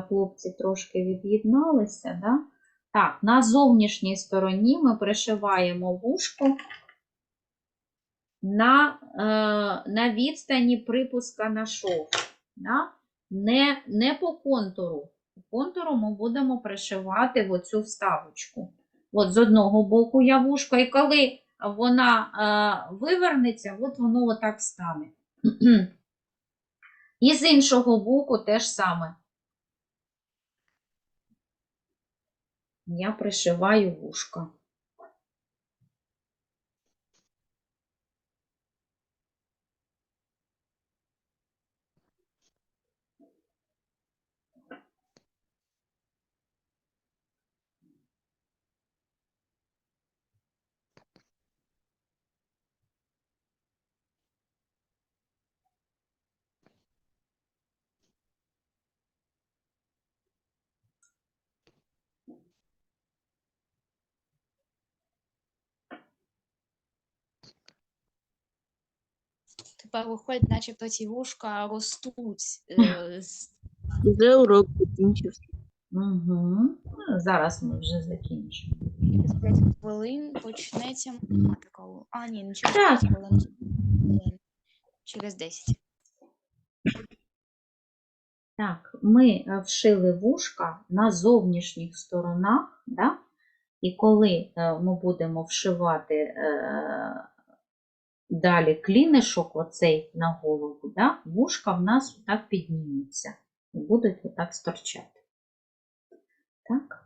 Хлопці трошки від'єдналися, да? Так, на зовнішній стороні ми пришиваємо вушко на, е, на відстані припуска на шов. Да? Не, не по контуру. По контуру ми будемо пришивати оцю вставочку. От з одного боку я вушко, і коли вона е, вивернеться, от воно отак стане. І з іншого боку теж саме. Я пришиваю вушко. Тепер виходить, начебто ці вушка ростуть. Вже урок закінчився. Угу. Зараз ми вже закінчимо. Через 5 хвилин почнеться математика. А, ні, не через Так. 5 хвилин. Через 10. Так, ми е, вшили вушка на зовнішніх сторонах, да? і коли е, ми будемо вшивати е, далі клінишок, оцей на голову, да? вушка в нас отак підніметься і будуть отак сторчати. Так?